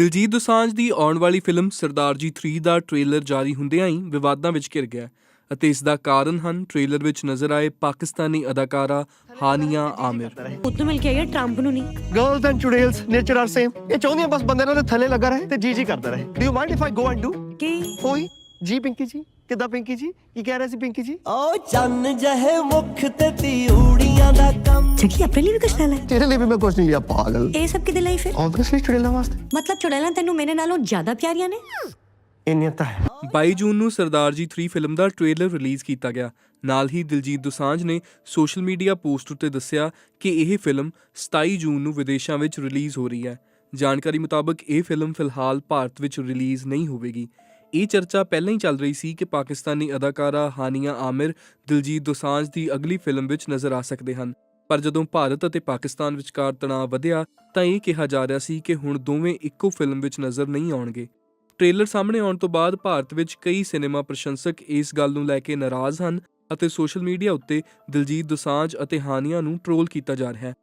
ਦਿਲਜੀਤ ਦੋਸਾਂਝ ਦੀ ਆਉਣ ਵਾਲੀ ਫਿਲਮ ਸਰਦਾਰ ਜੀ 3 ਦਾ ਟ੍ਰੇਲਰ ਜਾਰੀ ਹੁੰਦਿਆਂ ਹੀ ਵਿਵਾਦਾਂ ਵਿੱਚ ਘਿਰ ਗਿਆ ਅਤੇ ਇਸ ਦਾ ਕਾਰਨ ਹਨ ਟ੍ਰੇਲਰ ਵਿੱਚ ਨਜ਼ਰ ਆਏ ਪਾਕਿਸਤਾਨੀ ਅਦਾਕਾਰਾ ਹਾਨੀਆ ਆਮਿਰ। ਉੱਤੋਂ ਮਿਲ ਕੇ ਹੈ ਟਰੰਪ ਨੂੰ ਨਹੀਂ। ਗਰਲਸ ਐਂਡ ਚੁੜੇਲਸ ਨੇਚਰ ਆਰ ਸੇਮ ਇਹ ਚਾਹੁੰਦੀਆਂ ਬਸ ਬੰਦੇ ਨਾਲ ਥੱਲੇ ਲੱਗਾ ਰਹੇ ਤੇ ਜੀ ਜੀ ਕਰਦਾ ਰਹੇ। Do you mind if I go and do ਕਿ? ਓਏ ਜੀ ਪਿੰਕੀ ਜੀ? ਕਿੱਦਾਂ ਪਿੰਕੀ ਜੀ? ਕੀ ਕਹਿ ਰਹੇ ਸੀ ਪਿੰਕੀ ਜੀ? ਓ ਚੰਨ ਜਹੇ ਮੁਖ ਤੇ ਤਿਊੜੀਆਂ ਦਾ ਕੰਮ। ਜੱਗੀ ਆਪਣੇ ਲਈ ਵੀ ਕੁਝ ਲੈ ਲੈ। ਤੇਰੇ ਲਈ ਵੀ ਮੈਂ ਕੁਝ ਨਹੀਂ ਲਿਆ ਪਾਗਲ। ਇਹ ਸਭ ਕਿਦੇ ਲਈ ਫਿਰ? ਆਬਵੀਅਸਲੀ ਚੁੜੇਲਾਂ ਵਾਸਤੇ। ਮਤਲਬ ਚੁੜੈਲਾਂ ਤੈਨੂੰ ਮੇਰੇ ਨਾਲੋਂ ਜ਼ਿਆਦਾ ਪਿਆਰੀਆਂ ਨੇ? ਇੰਨੀਆਂ ਤਾਂ ਹੈ। 22 ਜੂਨ ਨੂੰ ਸਰਦਾਰ ਜੀ 3 ਫਿਲਮ ਦਾ ਟ੍ਰੇਲਰ ਰਿਲੀਜ਼ ਕੀਤਾ ਗਿਆ। ਨਾਲ ਹੀ ਦਿਲਜੀਤ ਦੋਸਾਂਝ ਨੇ ਸੋਸ਼ਲ ਮੀਡੀਆ ਪੋਸਟ ਉੱਤੇ ਦੱਸਿਆ ਕਿ ਇਹ ਫਿਲਮ 27 ਜੂਨ ਨੂੰ ਵਿਦੇਸ਼ਾਂ ਵਿੱਚ ਰਿਲੀਜ਼ ਹੋ ਰਹੀ ਹੈ। ਜਾਣਕਾਰੀ ਮੁਤਾਬਕ ਇਹ ਫਿਲਮ ਫਿਲਹਾਲ ਭਾਰਤ ਵਿੱਚ ਰਿਲੀਜ਼ ਨਹੀਂ ਹੋਵੇਗੀ। ਇਹ ਚਰਚਾ ਪਹਿਲਾਂ ਹੀ ਚੱਲ ਰਹੀ ਸੀ ਕਿ ਪਾਕਿਸਤਾਨੀ ਅਦਾਕਾਰਾ ਹਾਨੀਆ ਆਮਿਰ, ਦਿਲਜੀਤ ਦੋਸਾਂਝ ਦੀ ਅਗਲੀ ਫਿਲਮ ਵਿੱਚ ਨਜ਼ਰ ਆ ਸਕਦੇ ਹਨ। ਪਰ ਜਦੋਂ ਭਾਰਤ ਅਤੇ ਪਾਕਿਸਤਾਨ ਵਿਚਕਾਰ ਤਣਾਅ ਵਧਿਆ, ਤਾਂ ਇਹ ਕਿਹਾ ਜਾ ਰਿਹਾ ਸੀ ਕਿ ਹੁਣ ਦੋਵੇਂ ਇੱਕੋ ਫਿਲਮ ਵਿੱਚ ਨਜ਼ਰ ਨਹੀਂ ਆਉਣਗੇ। ਟ੍ਰੇਲਰ ਸਾਹਮਣੇ ਆਉਣ ਤੋਂ ਬਾਅਦ ਭਾਰਤ ਵਿੱਚ ਕਈ ਸਿਨੇਮਾ ਪ੍ਰਸ਼ੰਸਕ ਇਸ ਗੱਲ ਨੂੰ ਲੈ ਕੇ ਨਾਰਾਜ਼ ਹਨ ਅਤੇ ਸੋਸ਼ਲ ਮੀਡੀਆ ਉੱਤੇ ਦਿਲਜੀਤ ਦੋਸਾਂਝ ਅਤੇ ਹਾਨੀਆ ਨੂੰ ਟ੍ਰੋਲ ਕੀਤਾ ਜਾ ਰਿਹਾ ਹੈ।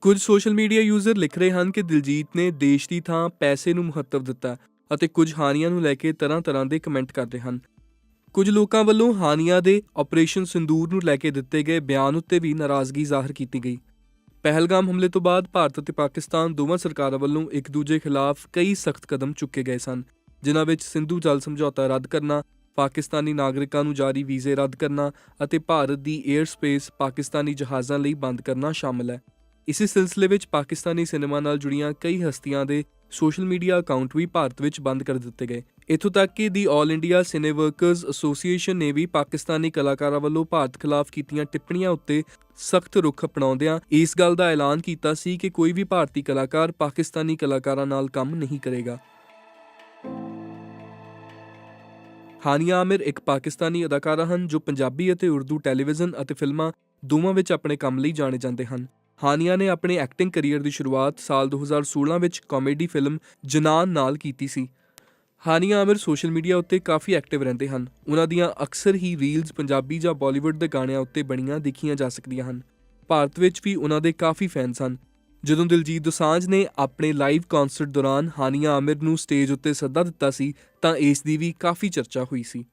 ਕੁਝ ਸੋਸ਼ਲ ਮੀਡੀਆ ਯੂਜ਼ਰ ਲਿਖ ਰਹੇ ਹਨ ਕਿ ਦਿਲਜੀਤ ਨੇ ਦੇਸ਼ ਦੀ ਥਾਂ ਪੈਸੇ ਨੂੰ ਮਹੱਤਵ ਦਿੱਤਾ। ਅਤੇ ਕੁਝ ਹਾਨੀਆ ਨੂੰ ਲੈ ਕੇ ਤਰ੍ਹਾਂ-ਤਰ੍ਹਾਂ ਦੇ ਕਮੈਂਟ ਕਰਦੇ ਹਨ। ਕੁਝ ਲੋਕਾਂ ਵੱਲੋਂ ਹਾਨੀਆ ਦੇ ਆਪਰੇਸ਼ਨ ਸਿੰਦੂਰ ਨੂੰ ਲੈ ਕੇ ਦਿੱਤੇ ਗਏ ਬਿਆਨ ਉੱਤੇ ਵੀ ਨਾਰਾਜ਼ਗੀ ਜ਼ਾਹਰ ਕੀਤੀ ਗਈ। ਪਹਿਲਗਾਮ ਹਮਲੇ ਤੋਂ ਬਾਅਦ ਭਾਰਤ ਅਤੇ ਪਾਕਿਸਤਾਨ ਦੋਵਾਂ ਸਰਕਾਰਾਂ ਵੱਲੋਂ ਇੱਕ ਦੂਜੇ ਖਿਲਾਫ ਕਈ ਸਖਤ ਕਦਮ ਚੁੱਕੇ ਗਏ ਸਨ, ਜਿਨ੍ਹਾਂ ਵਿੱਚ ਸਿੰਧੂ ਜਲ ਸਮਝੌਤਾ ਰੱਦ ਕਰਨਾ, ਪਾਕਿਸਤਾਨੀ ਨਾਗਰਿਕਾਂ ਨੂੰ ਜਾਰੀ ਵੀਜ਼ੇ ਰੱਦ ਕਰਨਾ ਅਤੇ ਭਾਰਤ ਦੀ 에ਅਰ ਸਪੇਸ ਪਾਕਿਸਤਾਨੀ ਜਹਾਜ਼ਾਂ ਲਈ ਬੰਦ ਕਰਨਾ ਸ਼ਾਮਲ ਹੈ। ਇਸੇ ਸਿਲਸਿਲੇ ਵਿੱਚ ਪਾਕਿਸਤਾਨੀ ਸਿਨੇਮਾ ਨਾਲ ਜੁੜੀਆਂ ਕਈ ਹਸਤੀਆਂ ਦੇ ਸੋਸ਼ਲ ਮੀਡੀਆ ਅਕਾਊਂਟ ਵੀ ਭਾਰਤ ਵਿੱਚ ਬੰਦ ਕਰ ਦਿੱਤੇ ਗਏ। ਇਥੋਂ ਤੱਕ ਕਿ ਦੀ 올 ਇੰਡੀਆ ਸਿਨੇ ਵਰਕਰਸ ਐਸੋਸੀਏਸ਼ਨ ਨੇ ਵੀ ਪਾਕਿਸਤਾਨੀ ਕਲਾਕਾਰਾਂ ਵੱਲੋਂ ਭਾਰਤ ਖਿਲਾਫ ਕੀਤੀਆਂ ਟਿੱਪਣੀਆਂ ਉੱਤੇ ਸਖਤ ਰੁਖ ਅਪਣਾਉਂਦਿਆਂ ਇਸ ਗੱਲ ਦਾ ਐਲਾਨ ਕੀਤਾ ਸੀ ਕਿ ਕੋਈ ਵੀ ਭਾਰਤੀ ਕਲਾਕਾਰ ਪਾਕਿਸਤਾਨੀ ਕਲਾਕਾਰਾਂ ਨਾਲ ਕੰਮ ਨਹੀਂ ਕਰੇਗਾ। ਹਾਨੀਆ ਆਮਿਰ ਇੱਕ ਪਾਕਿਸਤਾਨੀ ਅਦਾਕਾਰਾ ਹਨ ਜੋ ਪੰਜਾਬੀ ਅਤੇ ਉਰਦੂ ਟੈਲੀਵਿਜ਼ਨ ਅਤੇ ਫਿਲਮਾਂ ਦੋਵਾਂ ਵਿੱਚ ਆਪਣੇ ਕੰਮ ਲਈ ਜਾਣੇ ਜਾਂਦੇ ਹਨ। ਹਾਨੀਆ ਨੇ ਆਪਣੇ ਐਕਟਿੰਗ ਕੈਰੀਅਰ ਦੀ ਸ਼ੁਰੂਆਤ ਸਾਲ 2016 ਵਿੱਚ ਕਾਮੇਡੀ ਫਿਲਮ ਜਨਾਨ ਨਾਲ ਕੀਤੀ ਸੀ। ਹਾਨੀਆ ਆਮਿਰ ਸੋਸ਼ਲ ਮੀਡੀਆ ਉੱਤੇ ਕਾਫੀ ਐਕਟਿਵ ਰਹਿੰਦੇ ਹਨ। ਉਹਨਾਂ ਦੀਆਂ ਅਕਸਰ ਹੀ ਰੀਲਸ ਪੰਜਾਬੀ ਜਾਂ ਬਾਲੀਵੁੱਡ ਦੇ ਗਾਣਿਆਂ ਉੱਤੇ ਬਣੀਆਂ ਦੇਖੀਆਂ ਜਾ ਸਕਦੀਆਂ ਹਨ। ਭਾਰਤ ਵਿੱਚ ਵੀ ਉਹਨਾਂ ਦੇ ਕਾਫੀ ਫੈਨਸ ਹਨ। ਜਦੋਂ ਦਿਲਜੀਤ ਦੋਸਾਂਝ ਨੇ ਆਪਣੇ ਲਾਈਵ ਕਨਸਰਟ ਦੌਰਾਨ ਹਾਨੀਆ ਆਮਿਰ ਨੂੰ ਸਟੇਜ ਉੱਤੇ ਸੱਦਾ ਦਿੱਤਾ ਸੀ, ਤਾਂ ਇਸ ਦੀ ਵੀ ਕਾਫੀ ਚਰਚਾ ਹੋਈ ਸੀ।